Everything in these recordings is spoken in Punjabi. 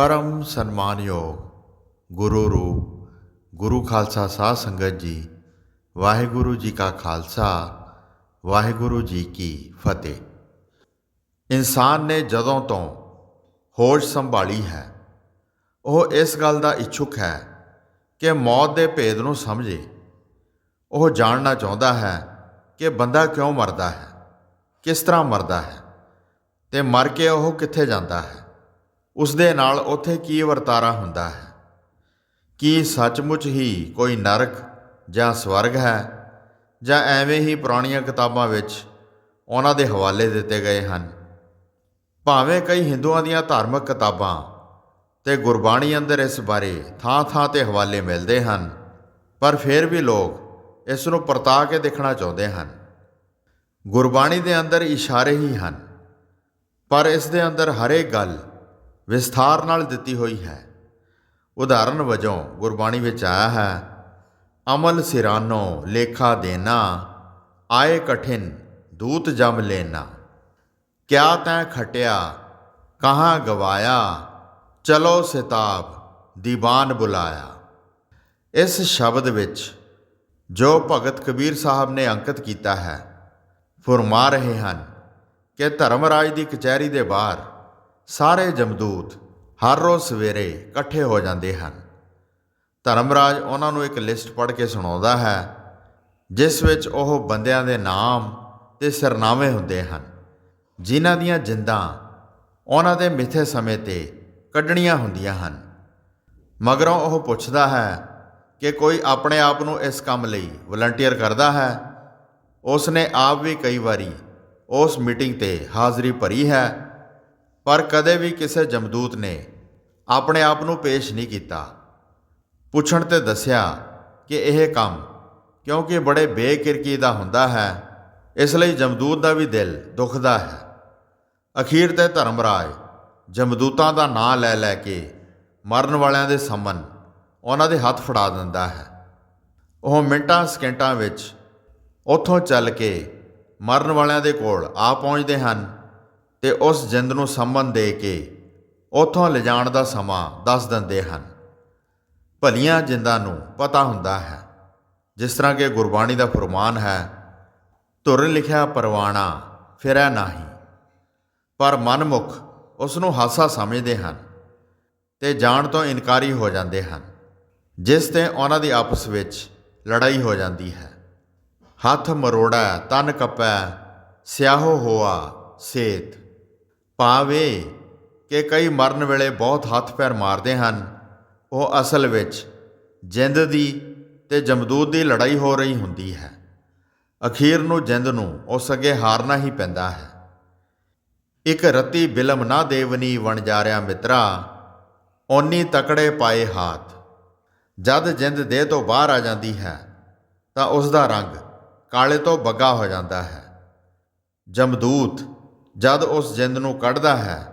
ਪਰਮ ਸਨਮਾਨਯੋਗ ਗੁਰੂ ਰੂਪ, ਗੁਰੂ ਖਾਲਸਾ ਸਾਧ ਸੰਗਤ ਜੀ, ਵਾਹਿਗੁਰੂ ਜੀ ਕਾ ਖਾਲਸਾ, ਵਾਹਿਗੁਰੂ ਜੀ ਕੀ ਫਤਿਹ। ਇਨਸਾਨ ਨੇ ਜਦੋਂ ਤੋਂ ਹੋਸ਼ ਸੰਭਾਲੀ ਹੈ, ਉਹ ਇਸ ਗੱਲ ਦਾ ਇੱਛੁਕ ਹੈ ਕਿ ਮੌਤ ਦੇ ਭੇਦ ਨੂੰ ਸਮਝੇ। ਉਹ ਜਾਣਨਾ ਚਾਹੁੰਦਾ ਹੈ ਕਿ ਬੰਦਾ ਕਿਉਂ ਮਰਦਾ ਹੈ, ਕਿਸ ਤਰ੍ਹਾਂ ਮਰਦਾ ਹੈ ਤੇ ਮਰ ਕੇ ਉਹ ਕਿੱਥੇ ਜਾਂਦਾ ਹੈ। ਉਸ ਦੇ ਨਾਲ ਉੱਥੇ ਕੀ ਵਰਤਾਰਾ ਹੁੰਦਾ ਹੈ? ਕੀ ਸੱਚਮੁੱਚ ਹੀ ਕੋਈ ਨਰਕ ਜਾਂ ਸਵਰਗ ਹੈ? ਜਾਂ ਐਵੇਂ ਹੀ ਪੁਰਾਣੀਆਂ ਕਿਤਾਬਾਂ ਵਿੱਚ ਉਹਨਾਂ ਦੇ ਹਵਾਲੇ ਦਿੱਤੇ ਗਏ ਹਨ? ਭਾਵੇਂ ਕਈ ਹਿੰਦੂਆਂ ਦੀਆਂ ਧਾਰਮਿਕ ਕਿਤਾਬਾਂ ਤੇ ਗੁਰਬਾਣੀ ਅੰਦਰ ਇਸ ਬਾਰੇ ਥਾਂ-ਥਾਂ ਤੇ ਹਵਾਲੇ ਮਿਲਦੇ ਹਨ, ਪਰ ਫਿਰ ਵੀ ਲੋਕ ਇਸ ਨੂੰ ਪਰਤਾ ਕੇ ਦੇਖਣਾ ਚਾਹੁੰਦੇ ਹਨ। ਗੁਰਬਾਣੀ ਦੇ ਅੰਦਰ ਇਸ਼ਾਰੇ ਹੀ ਹਨ, ਪਰ ਇਸ ਦੇ ਅੰਦਰ ਹਰੇਕ ਗੱਲ ਵਿਸਥਾਰ ਨਾਲ ਦਿੱਤੀ ਹੋਈ ਹੈ। ਉਦਾਹਰਨ ਵਜੋਂ, ਗੁਰਬਾਣੀ ਵਿੱਚ ਆਇਆ ਹੈ, ਅਮਲ ਸਿਰਾਨੋ, ਲੇਖਾ ਦੇਣਾ ਆਏ ਕਠਿਨ, ਦੂਤ ਜਮ ਲੈਣਾ ਕਿਆ ਤੈਂ ਖਟਿਆ, ਕਹਾਂ ਗਵਾਇਆ, ਚਲੋ ਸਿਤਾਬ ਦੀਵਾਨ ਬੁਲਾਇਆ। ਇਸ ਸ਼ਬਦ ਵਿੱਚ ਜੋ ਭਗਤ ਕਬੀਰ ਸਾਹਿਬ ਨੇ ਅੰਕਿਤ ਕੀਤਾ ਹੈ, ਫਰਮਾ ਰਹੇ ਹਨ ਕਿ ਧਰਮ ਰਾਜ ਦੀ ਕਚਹਿਰੀ ਦੇ ਬਾਹਰ ਸਾਰੇ ਜਮਦੂਤ ਹਰ ਰੋਜ਼ ਸਵੇਰੇ ਇਕੱਠੇ ਹੋ ਜਾਂਦੇ ਹਨ। ਧਰਮਰਾਜ ਉਹਨਾਂ ਨੂੰ ਇੱਕ ਲਿਸਟ ਪੜ੍ਹ ਕੇ ਸੁਣਾਉਂਦਾ ਹੈ, ਜਿਸ ਵਿੱਚ ਉਹ ਬੰਦਿਆਂ ਦੇ ਨਾਮ ਤੇ ਸਰਨਾਮੇ ਹੁੰਦੇ ਹਨ, ਜਿਨ੍ਹਾਂ ਦੀਆਂ ਜਿੰਦਾਂ ਉਹਨਾਂ ਦੇ ਮਿੱਥੇ ਸਮੇਂ ਤੇ ਕੱਢਣੀਆਂ ਹੁੰਦੀਆਂ ਹਨ। ਮਗਰੋਂ ਉਹ ਪੁੱਛਦਾ ਹੈ ਕਿ ਕੋਈ ਆਪਣੇ ਆਪ ਨੂੰ ਇਸ ਕੰਮ ਲਈ ਵਲੰਟੀਅਰ ਕਰਦਾ ਹੈ? ਉਸ ਨੇ ਆਪ ਵੀ ਕਈ ਵਾਰੀ ਉਸ ਮੀਟਿੰਗ ਤੇ ਹਾਜ਼ਰੀ ਭਰੀ ਹੈ। ਪਰ ਕਦੇ ਵੀ ਕਿਸੇ ਜਮਦੂਤ ਨੇ ਆਪਣੇ ਆਪ ਨੂੰ ਪੇਸ਼ ਨਹੀਂ ਕੀਤਾ। ਪੁੱਛਣ ਤੇ ਦੱਸਿਆ ਕਿ ਇਹ ਕੰਮ ਕਿਉਂਕਿ ਬੜੇ ਬੇਕਿਰਕੀ ਦਾ ਹੁੰਦਾ ਹੈ, ਇਸ ਲਈ ਜਮਦੂਤ ਦਾ ਵੀ ਦਿਲ ਦੁਖਦਾ ਹੈ। ਅਖੀਰ ਤੇ ਧਰਮਰਾਜ ਜਮਦੂਤਾਂ ਦਾ ਨਾਂ ਲੈ ਲੈ ਕੇ ਮਰਨ ਵਾਲਿਆਂ ਦੇ ਸਾਹਮਣ ਉਹਨਾਂ ਦੇ ਹੱਥ ਫੜਾ ਦਿੰਦਾ ਹੈ। ਉਹ ਮਿੰਟਾਂ ਸਕਿੰਟਾਂ ਵਿੱਚ ਉੱਥੋਂ ਚੱਲ ਕੇ ਮਰਨ ਵਾਲਿਆਂ ਦੇ ਕੋਲ ਆ ਪਹੁੰਚਦੇ ਹਨ। ਤੇ ਉਸ ਜਿੰਦ ਨੂੰ ਸੰਬੰਧ ਦੇ ਕੇ ਉੱਥੋਂ ਲਿਜਾਣ ਦਾ ਸਮਾਂ ਦੱਸ ਦਿੰਦੇ ਹਨ। ਭਲੀਆਂ ਜਿੰਦਾਂ ਨੂੰ ਪਤਾ ਹੁੰਦਾ ਹੈ, ਜਿਸ ਤਰ੍ਹਾਂ ਕਿ ਗੁਰਬਾਣੀ ਦਾ ਫਰਮਾਨ ਹੈ, ਧੁਰ ਲਿਖਿਆ ਪਰਵਾਣਾ ਫਿਰੈ ਨਾਹੀ। ਪਰ ਮਨਮੁਖ ਉਸ ਨੂੰ ਹਾਸਾ ਸਮਝਦੇ ਹਨ ਤੇ ਜਾਣ ਤੋਂ ਇਨਕਾਰੀ ਹੋ ਜਾਂਦੇ ਹਨ, ਜਿਸ ਤੇ ਉਹਨਾਂ ਦੀ ਆਪਸ ਵਿੱਚ ਲੜਾਈ ਹੋ ਜਾਂਦੀ ਹੈ। ਹੱਥ ਮਰੋੜਾ, ਤਨ ਕਪੈ, ਸਿਆਹੋ ਹੋਆ ਸੇਤ। ਪਾਵੇ ਕਿ ਕਈ ਮਰਨ ਵੇਲੇ ਬਹੁਤ ਹੱਥ ਪੈਰ ਮਾਰਦੇ ਹਨ। ਉਹ ਅਸਲ ਵਿੱਚ ਜਿੰਦ ਦੀ ਤੇ ਜਮਦੂਤ ਦੀ ਲੜਾਈ ਹੋ ਰਹੀ ਹੁੰਦੀ ਹੈ। ਅਖੀਰ ਨੂੰ ਜਿੰਦ ਨੂੰ ਉਸ ਅੱਗੇ ਹਾਰਨਾ ਹੀ ਪੈਂਦਾ ਹੈ। ਇੱਕ ਰਤੀ ਬਿਲਮ ਨਾ ਦੇਵਨੀ ਵਣ ਜਾ ਜਾਰਿਆ ਮਿੱਤਰਾ, ਓਨੀ ਤਕੜੇ ਪਾਏ ਹਾਥ। ਜਦ ਜਿੰਦ ਦੇਹ ਤੋਂ ਬਾਹਰ ਆ ਜਾਂਦੀ ਹੈ, ਤਾਂ ਉਸ ਦਾ ਰੰਗ ਕਾਲੇ ਤੋਂ ਬੱਗਾ ਹੋ ਜਾਂਦਾ ਹੈ। ਜਮਦੂਤ ਜਦ ਉਸ ਜਿੰਦ ਨੂੰ ਕੱਢਦਾ ਹੈ,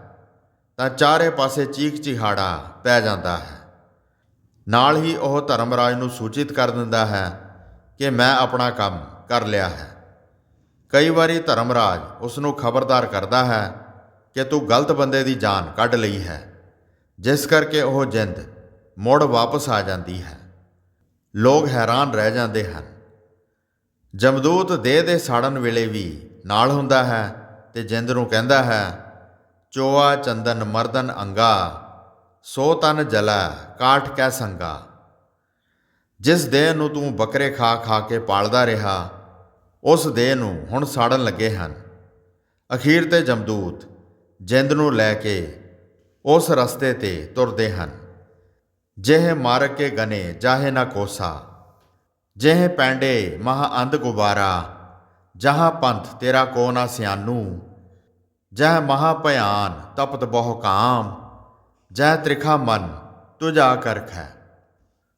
ਤਾਂ ਚਾਰੇ ਪਾਸੇ ਚੀਖ ਚਿਹਾੜਾ ਪੈ ਜਾਂਦਾ ਹੈ। ਨਾਲ ਹੀ ਉਹ ਧਰਮਰਾਜ ਨੂੰ ਸੂਚਿਤ ਕਰ ਦਿੰਦਾ ਹੈ ਕਿ ਮੈਂ ਆਪਣਾ ਕੰਮ ਕਰ ਲਿਆ ਹੈ। ਕਈ ਵਾਰੀ ਧਰਮਰਾਜ ਉਸ ਨੂੰ ਖਬਰਦਾਰ ਕਰਦਾ ਹੈ ਕਿ ਤੂੰ ਗਲਤ ਬੰਦੇ ਦੀ ਜਾਨ ਕੱਢ ਲਈ ਹੈ, ਜਿਸ ਕਰਕੇ ਉਹ ਜਿੰਦ ਮੁੜ ਵਾਪਸ ਆ ਜਾਂਦੀ ਹੈ। ਲੋਕ ਹੈਰਾਨ ਰਹਿ ਜਾਂਦੇ ਹਨ। ਜਮਦੂਤ ਦੇਹ ਦੇ ਸਾੜਨ ਵੇਲੇ ਵੀ ਨਾਲ ਹੁੰਦਾ ਹੈ ਤੇ ਜਿੰਦ ਨੂੰ ਕਹਿੰਦਾ ਹੈ, ਚੋਆ ਚੰਦਨ ਮਰਦਨ ਅੰਗਾ, ਸੋ ਤਨ ਜਲਾ ਕਾਠ ਕੈ ਸੰਗਾ। ਜਿਸ ਦੇਹ ਨੂੰ ਤੂੰ ਬੱਕਰੇ ਖਾ ਖਾ ਕੇ ਪਾਲਦਾ ਰਿਹਾ, ਉਸ ਦੇਹ ਨੂੰ ਹੁਣ ਸਾੜਨ ਲੱਗੇ ਹਨ। ਅਖੀਰ ਤੇ ਜਮਦੂਤ ਜਿੰਦ ਨੂੰ ਲੈ ਕੇ ਉਸ ਰਸਤੇ ਤੇ ਤੁਰਦੇ ਹਨ। ਜਿਹੇ ਮਾਰ ਕੇ ਗਨੇ ਜਾਹੇ ਨਾ ਕੋਸਾ, ਜਿਹੇ ਪੈਂਡੇ ਮਹਾ ਅੰਧ ਗੁਬਾਰਾ, ਜਹਾਂ ਪੰਥ ਤੇਰਾ ਕੋ ਨਾ ਸਿਆਨੂ ਜਹ ਮਹਾ ਭਿਆਨ ਤਪਤ ਬਹੁ ਕਾਮ ਜਹ ਤ੍ਰਿਖਾ ਮਨ ਤੁਜਾ ਕਰਖ ਹੈ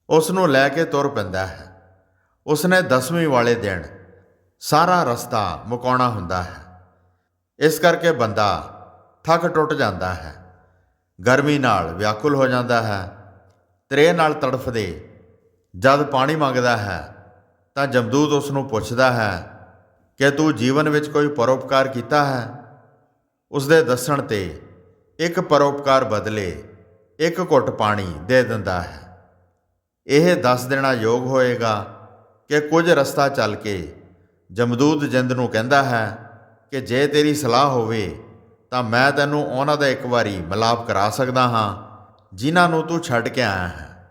ਉਸ ਨੂੰ ਲੈ ਕੇ ਤੁਰ ਪੈਂਦਾ ਹੈ। ਉਸ ਨੇ ਦਸਵੀਂ ਵਾਲੇ ਦਿਨ ਸਾਰਾ ਰਸਤਾ ਮੁਕਾਉਣਾ ਹੁੰਦਾ ਹੈ। ਇਸ ਕਰਕੇ ਬੰਦਾ ਥੱਕ ਟੁੱਟ ਜਾਂਦਾ ਹੈ। ਗਰਮੀ ਨਾਲ ਵਿਆਕੁਲ ਹੋ ਜਾਂਦਾ ਹੈ। ਤ੍ਰੇ ਨਾਲ ਤੜਫਦੇ ਜਦ ਪਾਣੀ ਮੰਗਦਾ ਹੈ ਤਾਂ ਜਮਦੂਤ ਉਸ ਨੂੰ ਪੁੱਛਦਾ ਹੈ ਕਿ ਤੂੰ ਜੀਵਨ ਵਿੱਚ ਕੋਈ ਪਰਉਪਕਾਰ ਕੀਤਾ ਹੈ? ਉਸ ਦੇ ਦੱਸਣ ਤੇ ਇੱਕ ਪਰਉਪਕਾਰ ਬਦਲੇ ਇੱਕ ਘੁੱਟ ਪਾਣੀ ਦੇ ਦਿੰਦਾ ਹੈ। ਇਹ ਦੱਸ ਦੇਣਾ ਯੋਗ ਹੋਏਗਾ ਕਿ ਕੁਝ ਰਸਤਾ ਚੱਲ ਕੇ ਜਮਦੂਦ ਜਿੰਦ ਨੂੰ ਕਹਿੰਦਾ ਹੈ ਕਿ ਜੇ ਤੇਰੀ ਸਲਾਹ ਹੋਵੇ ਤਾਂ ਮੈਂ ਤੈਨੂੰ ਉਹਨਾਂ ਦਾ ਇੱਕ ਵਾਰੀ ਮਿਲਾਪ ਕਰਾ ਸਕਦਾ ਹਾਂ, ਜਿਨ੍ਹਾਂ ਨੂੰ ਤੂੰ ਛੱਡ ਕੇ ਆਇਆ ਹੈ।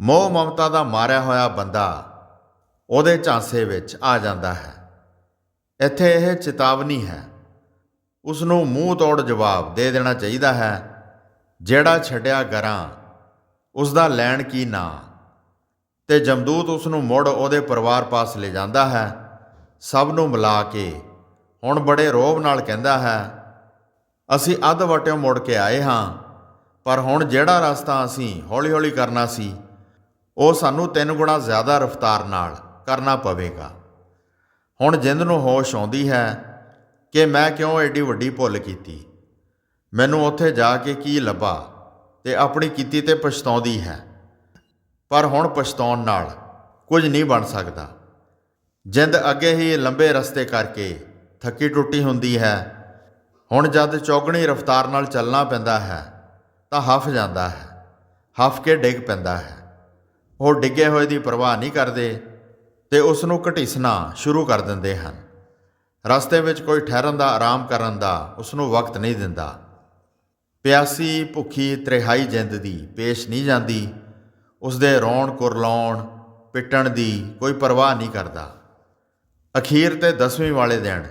ਮੋਹ ਮਮਤਾ ਦਾ ਮਾਰਿਆ ਹੋਇਆ ਬੰਦਾ ਉਹਦੇ ਝਾਂਸੇ ਵਿੱਚ ਆ ਜਾਂਦਾ ਹੈ। ਇੱਥੇ ਇਹ ਚੇਤਾਵਨੀ ਹੈ ਉਸ ਨੂੰ ਮੂੰਹ ਤੋੜ ਜਵਾਬ ਦੇ ਦੇਣਾ ਚਾਹੀਦਾ ਹੈ। ਜਿਹੜਾ ਛੱਡਿਆ ਗਰਾਂ ਉਸ ਦਾ ਲੈਣ ਕੀ ਨਾ? ਤੇ ਜਮਦੂਤ ਉਸ ਨੂੰ ਮੁੜ ਉਹਦੇ ਪਰਿਵਾਰ ਪਾਸ ਲੈ ਜਾਂਦਾ ਹੈ। ਸਭ ਨੂੰ ਮਿਲਾ ਕੇ ਹੁਣ ਬੜੇ ਰੋਬ ਨਾਲ ਕਹਿੰਦਾ ਹੈ, ਅਸੀਂ ਅੱਧ ਵਟਿਓ ਮੁੜ ਕੇ ਆਏ ਹਾਂ, ਪਰ ਹੁਣ ਜਿਹੜਾ ਰਸਤਾ ਅਸੀਂ ਹੌਲੀ-ਹੌਲੀ ਕਰਨਾ ਸੀ, ਉਹ ਸਾਨੂੰ ਤਿੰਨ ਗੁਣਾ ਜ਼ਿਆਦਾ ਰਫ਼ਤਾਰ ਨਾਲ ਕਰਨਾ ਪਵੇਗਾ। ਹੁਣ ਜਿੰਦ ਨੂੰ ਹੋਸ਼ ਆਉਂਦੀ ਹੈ ਕਿ ਮੈਂ ਕਿਉਂ ਐਡੀ ਵੱਡੀ ਭੁੱਲ ਕੀਤੀ? ਮੈਨੂੰ ਉੱਥੇ ਜਾ ਕੇ ਕੀ ਲੱਭਾ ਤੇ ਆਪਣੀ ਕੀਤੀ ਤੇ ਪਛਤਾਉਂਦੀ ਹੈ। ਪਰ ਹੁਣ ਪਛਤਾਉਣ ਨਾਲ ਕੁਝ ਨਹੀਂ ਬਣ ਸਕਦਾ। ਜਿੰਦ ਅੱਗੇ ਹੀ ਲੰਬੇ ਰਸਤੇ ਕਰਕੇ ਥੱਕੀ ਟੁੱਟੀ ਹੁੰਦੀ ਹੈ। ਹੁਣ ਜਦ ਚੌਗਣੀ ਰਫ਼ਤਾਰ ਨਾਲ ਚੱਲਣਾ ਪੈਂਦਾ ਹੈ, ਤਾਂ ਹਫ ਜਾਂਦਾ ਹੈ, ਹਫ ਕੇ ਡਿੱਗ ਪੈਂਦਾ ਹੈ। ਉਹ ਡਿੱਗੇ ਹੋਏ ਦੀ ਪਰਵਾਹ ਨਹੀਂ ਕਰਦੇ ਤੇ ਉਸ ਨੂੰ ਘਟੀਸਣਾ ਸ਼ੁਰੂ ਕਰ ਦਿੰਦੇ ਹਨ। ਰਸਤੇ ਵਿੱਚ ਕੋਈ ਠਹਿਰਨ ਦਾ, ਆਰਾਮ ਕਰਨ ਦਾ ਉਸ ਨੂੰ ਵਕਤ ਨਹੀਂ ਦਿੰਦਾ। ਪਿਆਸੀ, ਭੁੱਖੀ, ਤ੍ਰਿਹਾਈ ਜਿੰਦ ਦੀ ਪੇਸ਼ ਨਹੀਂ ਜਾਂਦੀ। ਉਸ ਦੇ ਰੌਣ, ਕੁਰਲਾਉਣ, ਪਿੱਟਣ ਦੀ ਕੋਈ ਪਰਵਾਹ ਨਹੀਂ ਕਰਦਾ। ਅਖੀਰ ਤੇ 10ਵੀਂ ਵਾਲੇ ਦਿਨ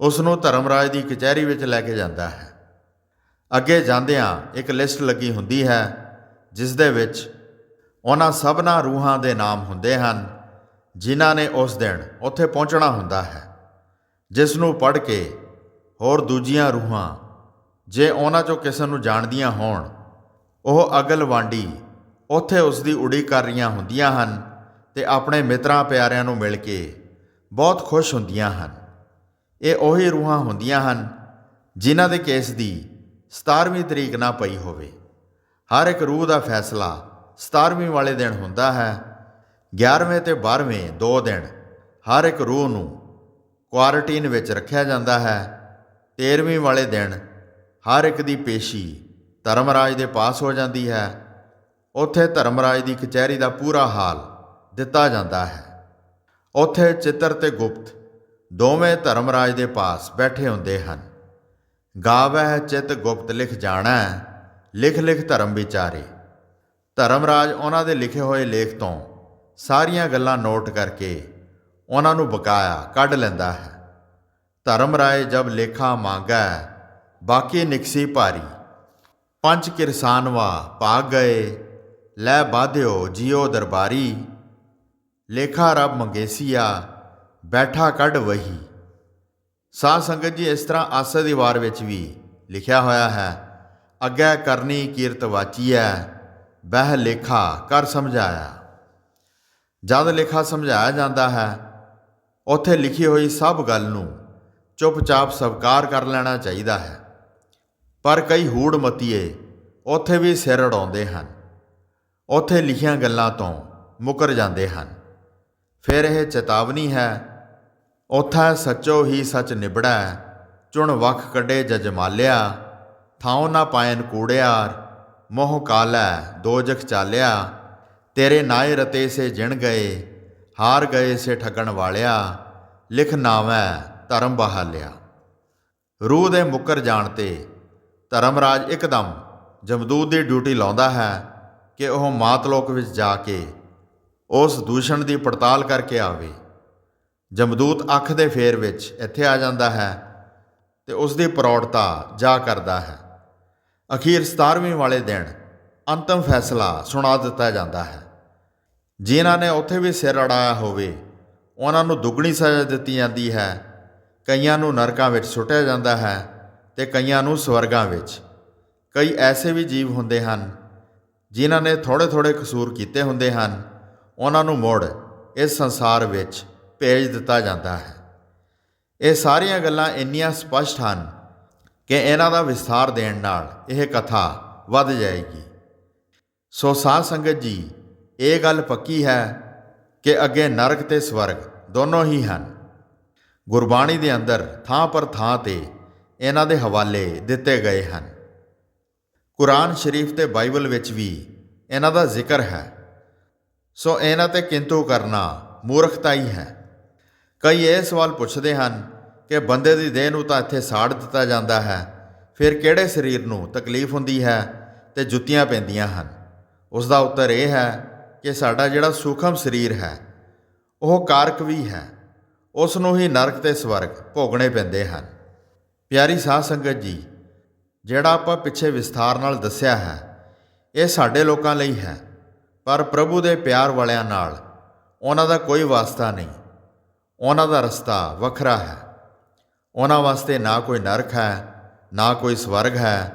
ਉਸ ਨੂੰ ਧਰਮਰਾਜ ਦੀ ਕਚਹਿਰੀ ਵਿੱਚ ਲੈ ਕੇ ਜਾਂਦਾ ਹੈ। ਅੱਗੇ ਜਾਂਦਿਆਂ ਇੱਕ ਲਿਸਟ ਲੱਗੀ ਹੁੰਦੀ ਹੈ ਜਿਸ ਦੇ ਵਿੱਚ ਉਹਨਾਂ ਸਭਨਾ ਰੂਹਾਂ ਦੇ ਨਾਮ ਹੁੰਦੇ ਹਨ, ਜਿਨ੍ਹਾਂ ਨੇ ਉਸ ਦਿਨ ਉੱਥੇ ਪਹੁੰਚਣਾ ਹੁੰਦਾ ਹੈ। ਜਿਸ ਨੂੰ ਪੜ੍ਹ ਕੇ ਹੋਰ ਦੂਜੀਆਂ ਰੂਹਾਂ, ਜੇ ਉਹਨਾਂ ਚੋਂ ਕਿਸੇ ਨੂੰ ਜਾਣਦੀਆਂ ਹੋਣ, ਉਹ ਅਗਲ ਵਾਂਡੀ ਉੱਥੇ ਉਸ ਦੀ ਉਡੀਕ ਕਰ ਰਹੀਆਂ ਹੁੰਦੀਆਂ ਹਨ ਤੇ ਆਪਣੇ ਮਿੱਤਰਾਂ ਪਿਆਰਿਆਂ ਨੂੰ ਮਿਲ ਕੇ ਬਹੁਤ ਖੁਸ਼ ਹੁੰਦੀਆਂ ਹਨ। ਇਹ ਉਹੀ ਰੂਹਾਂ ਹੁੰਦੀਆਂ ਹਨ ਜਿਨ੍ਹਾਂ ਦੇ ਕੇਸ ਦੀ 17ਵੀਂ ਤਰੀਕ ਨਾ ਪਈ ਹੋਵੇ। ਹਰ ਇੱਕ ਰੂਹ ਦਾ ਫੈਸਲਾ 17ਵੀਂ ਵਾਲੇ ਦਿਨ ਹੁੰਦਾ ਹੈ 11ਵੇਂ ਤੇ 12ਵੇਂ ਦੋ ਦਿਨ ਹਰ ਇੱਕ ਰੂਹ ਨੂੰ ਕੁਆਰੰਟਾਈਨ ਵਿੱਚ ਰੱਖਿਆ ਜਾਂਦਾ ਹੈ। 13ਵੀਂ ਵਾਲੇ ਦਿਨ ਹਰ ਇੱਕ ਦੀ ਪੇਸ਼ੀ ਧਰਮਰਾਜ ਦੇ ਪਾਸ ਹੋ ਜਾਂਦੀ ਹੈ। ਉੱਥੇ ਧਰਮਰਾਜ ਦੀ ਕਚਹਿਰੀ ਦਾ ਪੂਰਾ ਹਾਲ ਦਿੱਤਾ ਜਾਂਦਾ ਹੈ। ਉੱਥੇ ਚਿੱਤਰ ਤੇ ਗੁਪਤ ਦੋਵੇਂ ਧਰਮਰਾਜ ਦੇ ਪਾਸ ਬੈਠੇ ਹੁੰਦੇ ਹਨ। ਗਾਵਹਿ ਚਿਤ ਗੁਪਤ ਲਿਖ ਜਾਣਾ, ਲਿਖ ਲਿਖ ਧਰਮ ਵਿਚਾਰੇ। ਧਰਮਰਾਜ ਉਹਨਾਂ ਦੇ ਲਿਖੇ ਹੋਏ ਲੇਖ ਤੋਂ ਸਾਰੀਆਂ ਗੱਲਾਂ ਨੋਟ ਕਰਕੇ ਉਹਨਾਂ ਨੂੰ ਬਕਾਇਆ ਕੱਢ ਲੈਂਦਾ ਹੈ। ਧਰਮ ਰਾਏ ਜਬ ਲੇਖਾ ਮੰਗੈ, ਬਾਕੀ ਨਿਕਸੀ ਭਾਰੀ। ਪੰਜ ਕਿਰਸਾਨਵਾ ਪਾ ਗਏ, ਲੈ ਬਾਧਿਓ ਜਿਉ ਦਰਬਾਰੀ। ਲੇਖਾ ਰਬ ਮੰਗੇਸੀਆ, ਬੈਠਾ ਕੱਢ ਵਹੀ। ਸਾਧ ਸੰਗਤ ਜੀ, ਇਸ ਤਰ੍ਹਾਂ ਆਸਾ ਦੀ ਵਾਰ ਵਿੱਚ ਵੀ ਲਿਖਿਆ ਹੋਇਆ ਹੈ, ਅੱਗੇ ਕਰਨੀ ਕੀਰਤ ਵਾਚੀਐ, ਬਹਿ ਲੇਖਾ ਕਰ ਸਮਝਾਇਆ। ਜਦ ਲੇਖਾ ਸਮਝਾਇਆ ਜਾਂਦਾ ਹੈ ਉੱਥੇ ਲਿਖੀ ਹੋਈ ਸਭ ਗੱਲ ਨੂੰ ਚੁੱਪਚਾਪ ਸਵਕਾਰ ਕਰ ਲੈਣਾ ਚਾਹੀਦਾ ਹੈ। ਪਰ ਕਈ ਹੂੜ ਮਤੀਏ ਉੱਥੇ ਵੀ ਸਿਰ ਅੜਾਉਂਦੇ ਹਨ। ਉੱਥੇ ਲਿਖੀਆਂ ਗੱਲਾਂ ਤੋਂ ਮੁਕਰ ਜਾਂਦੇ ਹਨ। ਫਿਰ ਇਹ ਚੇਤਾਵਨੀ ਹੈ, ਉਥੈ ਸੱਚੋ ਹੀ ਸੱਚ ਨਿਬੜੈ, ਚੁਣ ਵਖ ਕੱਢੇ ਜਜਮਾਲਿਆ, ਥਾਉ ਨਾ ਪਾਇਨ ਕੂੜਿਆਰ, ਮੋਹ ਕਾਲੈ ਦੋਜਖ ਚਾਲਿਆ, ਤੇਰੇ ਨਾਏ ਰਤੇ ਸੇ ਜਿਣ ਗਏ ਹਾਰ ਗਏ ਸੇ ਠੱਗਣ ਵਾਲਿਆ, ਲਿਖ ਨਾਵੈ ਧਰਮ ਬਹਾਲਿਆ। ਰੂਹ ਦੇ ਮੁਕਰ ਜਾਣ ਤੇ ਧਰਮਰਾਜ ਇੱਕਦਮ ਜਮਦੂਤ ਦੀ ਡਿਊਟੀ ਲਾਉਂਦਾ ਹੈ ਕਿ ਉਹ ਮਾਤ ਲੋਕ ਵਿੱਚ ਜਾ ਕੇ ਉਸ ਦੂਸ਼ਣ ਦੀ ਪੜਤਾਲ ਕਰਕੇ ਆਵੇ। ਜਮਦੂਤ ਅੱਖ ਦੇ ਫੇਰ ਵਿੱਚ ਇੱਥੇ ਆ ਜਾਂਦਾ ਹੈ ਤੇ ਉਸ ਦੀ ਪ੍ਰੌੜਤਾ ਜਾ ਕਰਦਾ ਹੈ। ਅਖੀਰ 17ਵੀਂ ਵਾਲੇ ਦਿਨ ਅੰਤਮ ਫੈਸਲਾ ਸੁਣਾ ਦਿੱਤਾ ਜਾਂਦਾ ਹੈ। ਜਿਨ੍ਹਾਂ ਨੇ ਉੱਥੇ ਵੀ ਸਿਰ ਅੜਾਇਆ ਹੋਵੇ, ਉਹਨਾਂ ਨੂੰ ਦੁੱਗਣੀ ਸਜ਼ਾ ਦਿੱਤੀ ਜਾਂਦੀ ਹੈ। ਕਈਆਂ ਨੂੰ ਨਰਕਾਂ ਵਿੱਚ ਸੁੱਟਿਆ ਜਾਂਦਾ ਹੈ ਤੇ ਕਈਆਂ ਨੂੰ ਸਵਰਗਾਂ ਵਿੱਚ। ਕਈ ਐਸੇ ਵੀ ਜੀਵ ਹੁੰਦੇ ਹਨ, ਜਿਨ੍ਹਾਂ ਨੇ ਥੋੜੇ ਥੋੜੇ ਕਸੂਰ ਕੀਤੇ ਹੁੰਦੇ ਹਨ। ਉਹਨਾਂ ਨੂੰ ਮੁੜ ਇਸ ਸੰਸਾਰ ਵਿੱਚ ਭੇਜ ਦਿੱਤਾ ਜਾਂਦਾ ਹੈ। ਇਹ ਸਾਰੀਆਂ ਗੱਲਾਂ ਇੰਨੀਆਂ ਸਪਸ਼ਟ ਹਨ ਕਿ ਇਹਨਾਂ ਦਾ ਵਿਸਥਾਰ ਦੇਣ ਨਾਲ ਇਹ ਕਥਾ ਵੱਧ ਜਾਏਗੀ। ਸੋ ਸਾਧ ਸੰਗਤ ਜੀ ਇਹ ਗੱਲ ਪੱਕੀ ਹੈ ਕਿ ਅੱਗੇ ਨਰਕ ਤੇ ਸਵਰਗ ਦੋਨੋਂ ਹੀ ਹਨ। ਗੁਰਬਾਣੀ ਦੇ ਅੰਦਰ ਥਾਂ ਪਰ ਥਾਂ ਤੇ ਇਹਨਾਂ ਦੇ ਹਵਾਲੇ ਦਿੱਤੇ ਗਏ ਹਨ। ਕੁਰਾਨ ਸ਼ਰੀਫ ਤੇ ਬਾਈਬਲ ਵਿੱਚ ਵੀ ਇਹਨਾਂ ਦਾ ਜ਼ਿਕਰ ਹੈ। ਸੋ ਇਹਨਾਂ ਤੇ ਕਿੰਤੂ ਕਰਨਾ ਮੂਰਖਤਾ ਹੀ। ਹੈ ਕਈ ਇਹ ਸਵਾਲ ਪੁੱਛਦੇ ਹਨ ਕਿ ਬੰਦੇ ਦੀ ਦੇਹ ਨੂੰ ਤਾਂ ਇੱਥੇ ਸਾੜ ਦਿੱਤਾ ਜਾਂਦਾ ਹੈ, ਫਿਰ ਕਿਹੜੇ ਸਰੀਰ ਨੂੰ ਤਕਲੀਫ ਹੁੰਦੀ ਹੈ ਤੇ ਜੁੱਤੀਆਂ ਪੈਂਦੀਆਂ ਹਨ? ਉਸ ਦਾ ਉੱਤਰ ਇਹ ਹੈ ਕਿ ਸਾਡਾ ਜਿਹੜਾ ਸੂਖਮ ਸਰੀਰ ਹੈ, ਉਹ ਕਾਰਕ ਵੀ ਹੈ ਉਸ ਨੂੰ ਹੀ ਨਰਕ ਤੇ ਸਵਰਗ ਭੋਗਣੇ ਪੈਂਦੇ ਹਨ। ਪਿਆਰੀ ਸਾਧ ਸੰਗਤ ਜੀ, ਜਿਹੜਾ ਆਪਾਂ ਪਿੱਛੇ ਵਿਸਥਾਰ ਨਾਲ ਦੱਸਿਆ ਹੈ, ਇਹ ਸਾਡੇ ਲੋਕਾਂ ਲਈ ਹੈ, ਪਰ ਪ੍ਰਭੂ ਦੇ ਪਿਆਰ ਵਾਲਿਆਂ ਨਾਲ ਉਹਨਾਂ ਦਾ ਕੋਈ ਵਾਸਤਾ ਨਹੀਂ। ਉਹਨਾਂ ਦਾ ਰਸਤਾ ਵੱਖਰਾ ਹੈ। ਉਹਨਾਂ ਵਾਸਤੇ ਨਾ ਕੋਈ ਨਰਕ ਹੈ, ਨਾ ਕੋਈ ਸਵਰਗ ਹੈ।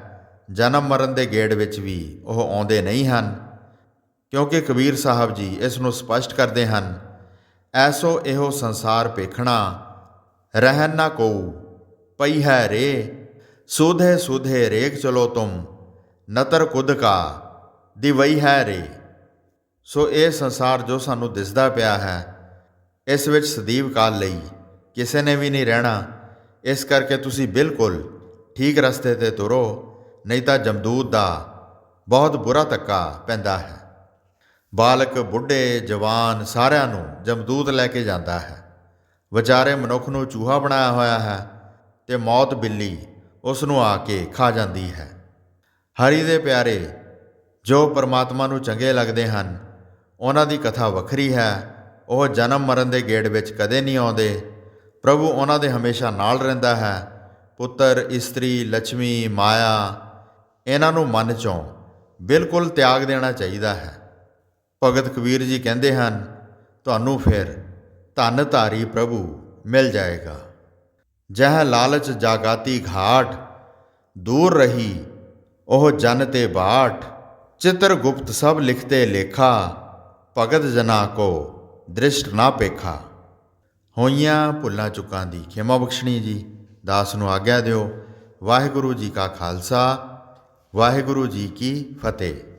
ਜਨਮ ਮਰਨ ਦੇ ਗੇੜ ਵਿੱਚ ਵੀ ਉਹ ਆਉਂਦੇ ਨਹੀਂ ਹਨ। ਕਿਉਂਕਿ ਕਬੀਰ ਸਾਹਿਬ ਜੀ ਇਸ ਨੂੰ ਸਪਸ਼ਟ ਕਰਦੇ ਹਨ, ਐਸੋ ਇਹੋ ਸੰਸਾਰ ਪੇਖਣਾ ਰਹਿਨ ਨਾ ਕੋ, ਪਈ ਹੈ ਰੇ, ਸੁਧੇ ਸੁਧੇ ਰੇਖ ਚਲੋ ਤੁਮ, ਨਤਰ ਕੁਦ ਕਾ, ਦਿਵਈ ਹੈ ਰੇ। ਸੋ ਇਹ ਸੰਸਾਰ ਜੋ ਸਾਨੂੰ ਦਿਸਦਾ ਪਿਆ ਹੈ, ਇਸ ਵਿੱਚ ਸਦੀਵ ਕਾਲ ਲਈ ਕਿਸੇ ਨੇ ਵੀ ਨਹੀਂ ਰਹਿਣਾ, ਇਸ ਕਰਕੇ ਤੁਸੀਂ ਬਿਲਕੁਲ ਠੀਕ ਰਸਤੇ ਤੇ ਤੁਰੋ, ਨਹੀਂ ਤਾਂ ਜਮਦੂਤ ਦਾ ਬਹੁਤ ਬੁਰਾ ਧੱਕਾ ਪੈਂਦਾ ਹੈ। ਬਾਲਕ, ਬੁੱਢੇ, ਜਵਾਨ ਸਾਰਿਆਂ ਨੂੰ ਜਮਦੂਤ ਲੈ ਕੇ ਜਾਂਦਾ ਹੈ। ਵਿਚਾਰੇ ਮਨੁੱਖ ਨੂੰ ਚੂਹਾ ਬਣਾਇਆ ਹੋਇਆ ਹੈ ਤੇ ਮੌਤ ਬਿੱਲੀ ਉਸ ਨੂੰ ਆ ਕੇ ਖਾ ਜਾਂਦੀ ਹੈ। ਹਰੀ ਦੇ ਪਿਆਰੇ, ਜੋ ਪਰਮਾਤਮਾ ਨੂੰ ਚੰਗੇ ਲੱਗਦੇ ਹਨ, ਉਹਨਾਂ ਦੀ ਕਥਾ ਵੱਖਰੀ ਹੈ। ਉਹ ਜਨਮ ਮਰਨ ਦੇ ਗੇੜ ਵਿੱਚ ਕਦੇ ਨਹੀਂ ਆਉਂਦੇ। ਪ੍ਰਭੂ ਉਹਨਾਂ ਦੇ ਹਮੇਸ਼ਾ ਨਾਲ ਰਹਿੰਦਾ ਹੈ। ਪੁੱਤਰ, ਇਸਤਰੀ ਲక్ష్ਮੀ ਮਾਇਆ, ਇਹਨਾਂ ਨੂੰ ਮਨ ਚੋਂ ਬਿਲਕੁਲ ਤਿਆਗ ਦੇਣਾ ਚਾਹੀਦਾ ਹੈ। ਭਗਤ ਕਬੀਰ ਜੀ ਕਹਿੰਦੇ ਹਨ, ਤੁਹਾਨੂੰ ਫਿਰ ਧਨ ਧਾਰੀ ਪ੍ਰਭੂ ਮਿਲ ਜਾਏਗਾ। ਜਹ ਲਾਲਚ ਜਾਗਾਤੀ ਘਾਟ, ਦੂਰ ਰਹੀ ਉਹ ਜਨ ਤੇ ਬਾਟ। ਚਿਤਰ ਗੁਪਤ ਸਭ ਲਿਖਤੇ ਲੇਖਾ, ਭਗਤ ਜਨਾ ਕੋ ਦ੍ਰਿਸ਼ਟ ਨਾ ਪੇਖਾ। ਹੋਈਆਂ ਭੁੱਲਾਂ ਚੁੱਕਾਂ ਦੀ ਖਿਮਾ ਬਖਸ਼ਣੀ ਜੀ, ਦਾਸ ਨੂੰ ਆਗਿਆ ਦਿਓ। ਵਾਹਿਗੁਰੂ ਜੀ ਕਾ ਖਾਲਸਾ, ਵਾਹਿਗੁਰੂ ਜੀ ਕੀ ਫਤਿਹ।